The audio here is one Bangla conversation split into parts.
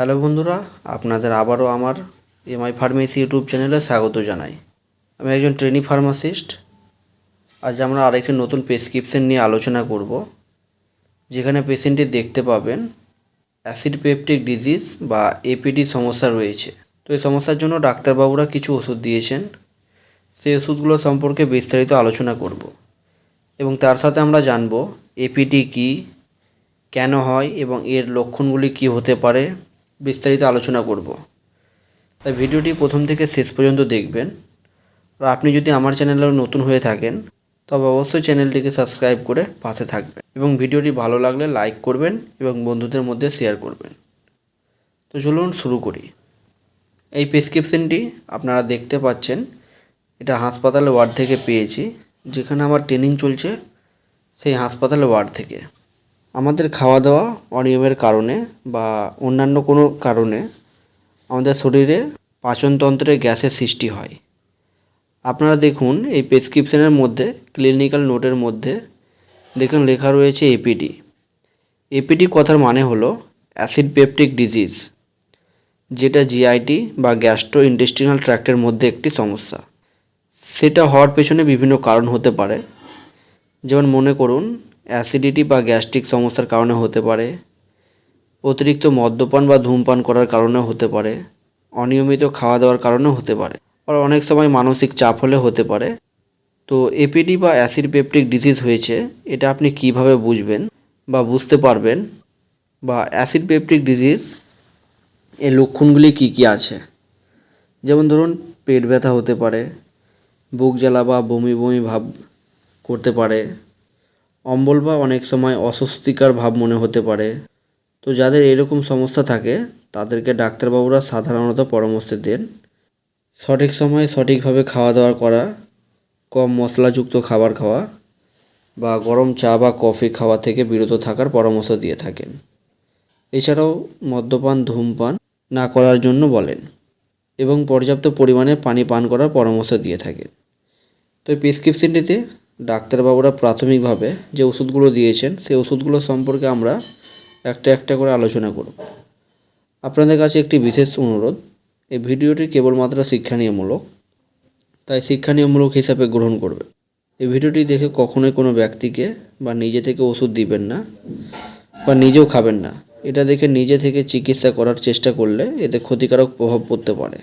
হ্যালো বন্ধুরা, আপনাদের আবারও আমার এমআই ফার্মেসি ইউটিউব চ্যানেলে স্বাগত জানাই। আমি একজন ট্রেনি ফার্মাসিস্ট আজ আমরা আরেকটি নতুন প্রেসক্রিপশন নিয়ে আলোচনা করব, যেখানে পেশেন্টটি দেখতে পাবেন অ্যাসিড পেপটিক ডিজিজ বা এপিডি সমস্যা রয়েছে। তো এই সমস্যার জন্য ডাক্তারবাবুরা কিছু ওষুধ দিয়েছেন, সেই ওষুধগুলো সম্পর্কে বিস্তারিত আলোচনা করব এবং তার সাথে আমরা জানব এপিডি কী, কেন হয় এবং এর লক্ষণগুলি কী হতে পারে বিস্তারিত আলোচনা করব। তাই ভিডিওটি প্রথম থেকে শেষ পর্যন্ত দেখবেন। আর আপনি যদি আমার চ্যানেলে নতুন হয়ে থাকেন, তবে অবশ্যই চ্যানেলটিকে সাবস্ক্রাইব করে পাশে থাকবেন এবং ভিডিওটি ভালো লাগলে লাইক করবেন এবং বন্ধুদের মধ্যে শেয়ার করবেন। তো চলুন শুরু করি। এই প্রেসক্রিপশনটি আপনারা দেখতে পাচ্ছেন। এটা হাসপাতালে ওয়ার্ড থেকে পেয়েছি। যেখানে আমার ট্রেনিং চলছে সেই হাসপাতালে ওয়ার্ড থেকে। আমাদের খাওয়া দাওয়া অনিয়মের কারণে বা অন্যান্য কোনো কারণে আমাদের শরীরে পাচনতন্ত্রে গ্যাসের সৃষ্টি হয়। আপনারা দেখুন এই প্রেসক্রিপশনের মধ্যে, ক্লিনিক্যাল নোটের মধ্যে দেখুন লেখা রয়েছে এপিডি এপিডি কথার মানে হলো অ্যাসিড পেপটিক ডিজিজ, যেটা জিআইটি বা গ্যাস্ট্রো ইন্টেস্টিনাল ট্র্যাক্টের মধ্যে একটি সমস্যা। সেটা হওয়ার পেছনে বিভিন্ন কারণ হতে পারে। যেমন মনে করুন অ্যাসিডিটি বা গ্যাস্ট্রিক সমস্যার কারণে হতে পারে, অতিরিক্ত মদ্যপান বা ধূমপান করার কারণে হতে পারে, অনিয়মিত খাওয়া দাওয়ার কারণেও হতে পারে, আর অনেক সময় মানসিক চাপ হলে হতে পারে। তো এপিডি বা অ্যাসিড পেপটিক ডিজিজ হয়েছে, এটা আপনি কীভাবে বুঝবেন বা বুঝতে পারবেন? বা অ্যাসিড পেপটিক ডিজিজ এর লক্ষণগুলি কী কী আছে? যেমন ধরুন, পেট ব্যথা হতে পারে, বুক জ্বালা বা বমি বমি ভাব করতে পারে অম্বল বা অনেক সময় অস্বস্তিকর ভাব মনে হতে পারে। তো যাদের এরকম সমস্যা থাকে, তাদেরকে ডাক্তারবাবুরা সাধারণত পরামর্শ দেন। সঠিক সময়ে সঠিকভাবে খাওয়া দাওয়া করা, কম মশলাযুক্ত খাবার খাওয়া বা গরম চা বা কফি খাওয়া থেকে বিরত থাকার পরামর্শ দিয়ে থাকেন। এছাড়াও মদ্যপান, ধূমপান না করার জন্য বলেন এবং পর্যাপ্ত পরিমাণে পানি পান করার পরামর্শ দিয়ে থাকেন। তো এই প্রেসক্রিপশনটিতে ডাক্তারবাবুরা প্রাথমিকভাবে যে ওষুধগুলো দিয়েছেন, সেই ওষুধগুলো সম্পর্কে আমরা একটা একটা করে আলোচনা করব। আপনাদের কাছে একটি বিশেষ অনুরোধ, এই ভিডিওটি কেবলমাত্র শিক্ষানীয়মূলক তাই শিক্ষানীয়মূলক হিসাবে গ্রহণ করবে। এই ভিডিওটি দেখে কখনোই কোনো ব্যক্তিকে বা নিজে থেকে ওষুধ দিবেন না বা নিজেও খাবেন না। এটা দেখে নিজে থেকে চিকিৎসা করার চেষ্টা করলে এতে ক্ষতিকারক প্রভাব পড়তে পারে।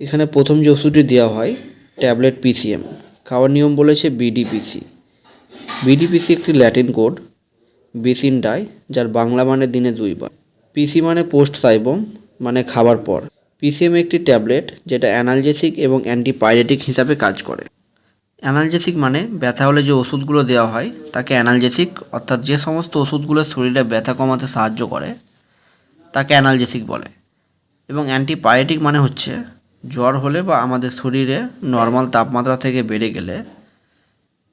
এখানে প্রথম যে ওষুধটি দেওয়া হয়, ট্যাবলেট পিসিএম খাওয়ার নিয়ম বলেছে বিডিপিসি বিডিপিসি একটি Latin code bis in die যার বাংলা মানে দিনে দুইবার। পিসি মানে পোস্ট সাইবম মানে খাবার পর। পিসিএম একটি ট্যাবলেট যেটা অ্যানালজেসিক এবং অ্যান্টিপাইরেটিক হিসাবে কাজ করে। অ্যানালজেসিক মানে ব্যথা হলে যে ওষুধগুলো দেওয়া হয়, তাকে অ্যানালজেসিক অর্থাৎ যে সমস্ত ওষুধগুলো শরীরে ব্যথা কমাতে সাহায্য করে, তাকে অ্যানালজেসিক বলে। এবং অ্যান্টিপাইরেটিক মানে হচ্ছে জ্বর হলে বা আমাদের শরীরে নর্মাল তাপমাত্রা থেকে বেড়ে গেলে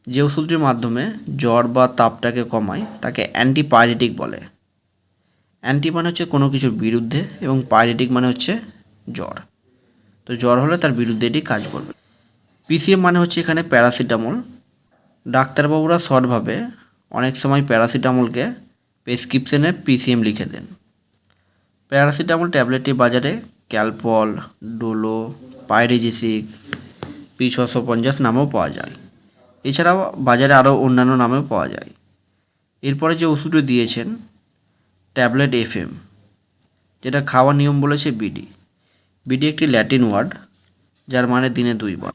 যে ওষুধটির মাধ্যমে জ্বর বা তাপটাকে কমায়, তাকে অ্যান্টিপাইরেটিক বলে। অ্যান্টি মানে হচ্ছে কোনো কিছুর বিরুদ্ধে এবং পাইরেটিক মানে হচ্ছে জ্বর। তো জ্বর হলে তার বিরুদ্ধে এটি কাজ করবে। পিসিএম মানে হচ্ছে এখানে প্যারাসিটামল ডাক্তারবাবুরা শর্টভাবে অনেক সময় প্যারাসিটামলকে প্রেসক্রিপশনে পিসিএম লিখে দেন। প্যারাসিটামল ট্যাবলেটটি বাজারে ক্যালপল, ডোলো, পাইরেজিসিক, পি ছশো পঞ্চাশ নামেও পাওয়া যায়। এছাড়াও বাজারে আরও অন্যান্য নামেও পাওয়া যায়। এরপরে যে ওষুধটি দিয়েছেন, ট্যাবলেট এফএম, যেটা খাওয়ার নিয়ম বলেছে বিডি। বিডি একটি ল্যাটিন ওয়ার্ড, যার মানে দিনে দুইবার।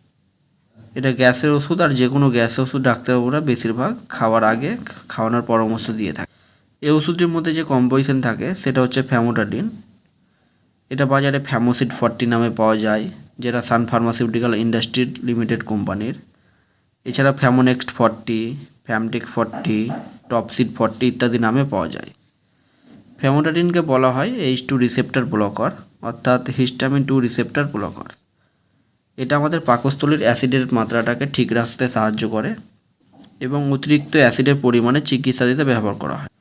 এটা গ্যাসের ওষুধ আর যে কোনো গ্যাসের ওষুধ ডাক্তারবাবুরা বেশিরভাগ খাওয়ার আগে খাওয়ানোর পরামর্শ দিয়ে থাকে। এই ওষুধটির মধ্যে যে কম্পোজিশন থাকে, সেটা হচ্ছে ফ্যামোটাডিন এটা বাজারে ফ্যামোসিড ফর্টি নামে পাওয়া যায়, যেটা সান ফার্মাসিউটিক্যাল ইন্ডাস্ট্রি লিমিটেড কোম্পানির। এছাড়া Famonext forty Famtec forty Topcid forty ইত্যাদি নামে পাওয়া যায়। ফ্যামোটাডিনকে বলা হয় এইচ টু রিসেপ্টার ব্লকার অর্থাৎ হিস্টামিন টু রিসেপ্টার ব্লকার এটা আমাদের পাকস্থলীর অ্যাসিডের মাত্রাটাকে ঠিক রাখতে সাহায্য করে এবং অতিরিক্ত অ্যাসিডের পরিমাণে চিকিৎসা দিতে ব্যবহার করা হয়।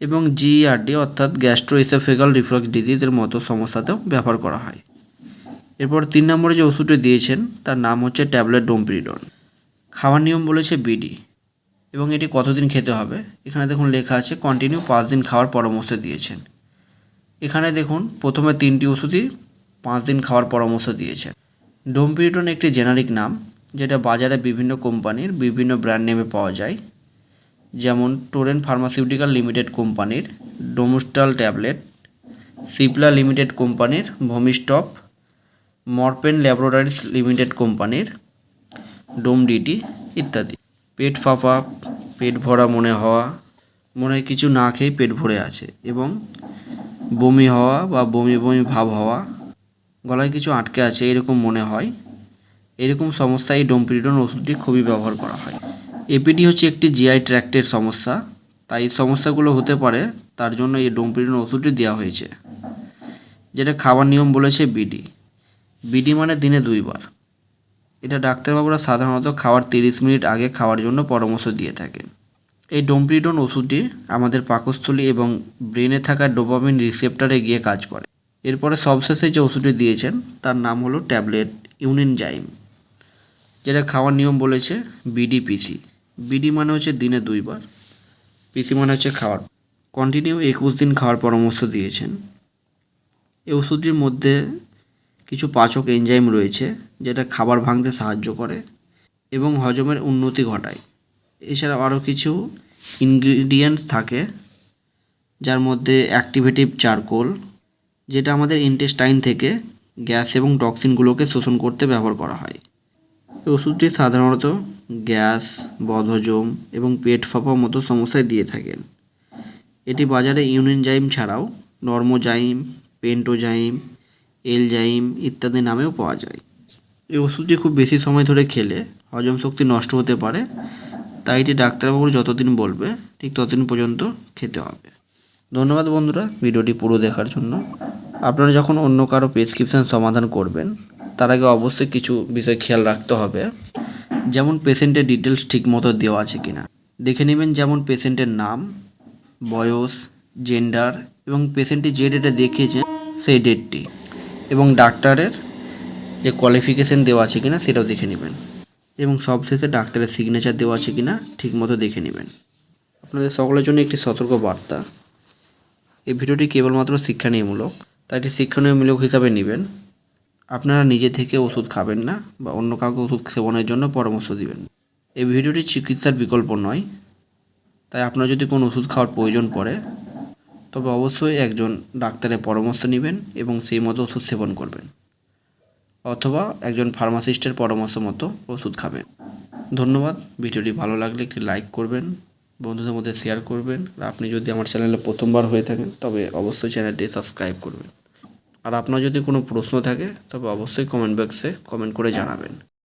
এবং জিআরডি অর্থাৎ গ্যাস্ট্রো গ্যাস্ট্রোইসোফেগাল রিফ্লাক্স ডিজিজের মতো সমস্যাতেও ব্যবহার করা হয়। এরপর তিন নম্বরে যে ওষুধটি দিয়েছেন, তার নাম হচ্ছে ট্যাবলেট ডোমপিরিডন। খাওয়ার নিয়ম বলেছে বিডি এবং এটি কতদিন খেতে হবে? এখানে দেখুন লেখা আছে কন্টিনিউ পাঁচ দিন খাওয়ার পরামর্শ দিয়েছেন। এখানে দেখুন, প্রথমে তিনটি ওষুধই পাঁচ দিন খাওয়ার পরামর্শ দিয়েছেন। ডোমপিরিটন একটি জেনারিক নাম, যেটা বাজারে বিভিন্ন কোম্পানির বিভিন্ন ব্র্যান্ড নেমে পাওয়া যায়। যেমন টোরেন ফার্মাসিউটিক্যাল লিমিটেড কোম্পানির, ডোমোস্টাল ট্যাবলেট, সিপলা লিমিটেড কোম্পানির, ভমিস্টপ, মরপেন ল্যাবরেটরিজ লিমিটেড কোম্পানির, ডোমডিটি ইত্যাদি। পেট ফাঁপা, পেট ভরা মনে হওয়া, মনে কিছু না খেয়ে পেট ভরে আছে এবং বমি হওয়া বা বমি বমি ভাব হওয়া, গলায় কিছু আটকে আছে এরকম মনে হয়। এরকম সমস্যায় এই ওষুধটি খুবই ব্যবহার করা হয়। এপিডি হচ্ছে একটি জিআই ট্র্যাক্টের সমস্যা। তাই এই সমস্যাগুলো হতে পারে, তার জন্য এই ডোমপিরিডন ওষুধটি দেওয়া হয়েছে, যেটা খাবার নিয়ম বলেছে বিডি বিডি মানে দিনে দুইবার। এটা ডাক্তারবাবুরা সাধারণত খাওয়ার তিরিশ মিনিট আগে খাওয়ার জন্য পরামর্শ দিয়ে থাকেন। এই ডোমপিরিডন ওষুধটি আমাদের পাকস্থলী এবং ব্রেনে থাকা ডোপামিন রিসেপ্টারে গিয়ে কাজ করে। এরপরে সবশেষে যে ওষুধটি দিয়েছেন, তার নাম হলো ট্যাবলেট ইউনিনজাইম, যেটা খাওয়ার নিয়ম বলেছে বিডিপিসি বিডি মানে হচ্ছে দিনে দুইবার, পিসি মানে হচ্ছে খাওয়ার। কন্টিনিউ একুশ দিন খাওয়ার পরামর্শ দিয়েছেন। এই ওষুধটির মধ্যে কিছু পাচক এনজাইম রয়েছে, যেটা খাবার ভাঙতে সাহায্য করে এবং হজমের উন্নতি ঘটায়। এছাড়াও আরও কিছু ইনগ্রিডিয়েন্টস থাকে, যার মধ্যে অ্যাক্টিভেটিভ চারকোল যেটা আমাদের ইন্টেস্টাইন থেকে গ্যাস এবং টক্সিনগুলোকে শোষণ করতে ব্যবহার করা হয়। এই ওষুধটি সাধারণত গ্যাস, বদহজম এবং পেট ফাঁপা মতো সমস্যায় দিয়ে থাকেন এটি বাজারে ইউনিনজাইম ছাড়াও নর্মোজাইম, পেন্টোজাইম, এলজাইম ইত্যাদি নামেও পাওয়া যায়। এই ওষুধটি খুব বেশি সময় ধরে খেলে হজম শক্তি নষ্ট হতে পারে, তাই এটি ডাক্তারবাবুর যতদিন বলবে, ঠিক ততদিন পর্যন্ত খেতে হবে। ধন্যবাদ বন্ধুরা, ভিডিওটি পুরো দেখার জন্য। আপনারা যখন অন্য কারও প্রেসক্রিপশান সমাধান করবেন তার আগে অবশ্যই কিছু বিষয় খেয়াল রাখতে হবে। যেমন পেশেন্টের ডিটেলস ঠিকমতো দেওয়া আছে কিনা। দেখে নেবেন যেমন পেশেন্টের নাম, বয়স জেন্ডার এবং পেশেন্টটি যে ডেটে দেখিয়েছেন সেই ডেটটি এবং ডাক্তারের যে কোয়ালিফিকেশান দেওয়া আছে কিনা সেটাও দেখে নেবেন এবং সবশেষে ডাক্তারের সিগনেচার দেওয়া আছে কিনা ঠিকমতো দেখে নেবেন। আপনাদের সকলের জন্য একটি সতর্ক বার্তা। এই ভিডিওটি কেবলমাত্র শিক্ষানীয়মূলক তাই এটি শিক্ষণীয়মূলক হিসাবে নেবেন। আপনারা নিজে থেকে ওষুধ খাবেন না বা অন্য কাউকে ওষুধ সেবনের জন্য পরামর্শ দিবেন। এই ভিডিওটি চিকিৎসার বিকল্প নয়। তাই আপনার যদি কোনো ওষুধ খাওয়ার প্রয়োজন পড়ে, তবে অবশ্যই একজন ডাক্তারের পরামর্শ নেবেন এবং সেই মতো ওষুধ সেবন করবেন। অথবা একজন ফার্মাসিস্টের পরামর্শ মতো ওষুধ খাবেন। ধন্যবাদ। ভিডিওটি ভালো লাগলে একটি লাইক করবেন, বন্ধুদের মধ্যে শেয়ার করবেন। আর আপনি যদি আমার চ্যানেলে প্রথমবার হয়ে থাকেন, তবে অবশ্যই চ্যানেলটি সাবস্ক্রাইব করবেন। আর আপনার যদি কোনো প্রশ্ন থাকে তবে অবশ্যই কমেন্ট বক্সে কমেন্ট করে জানাবেন।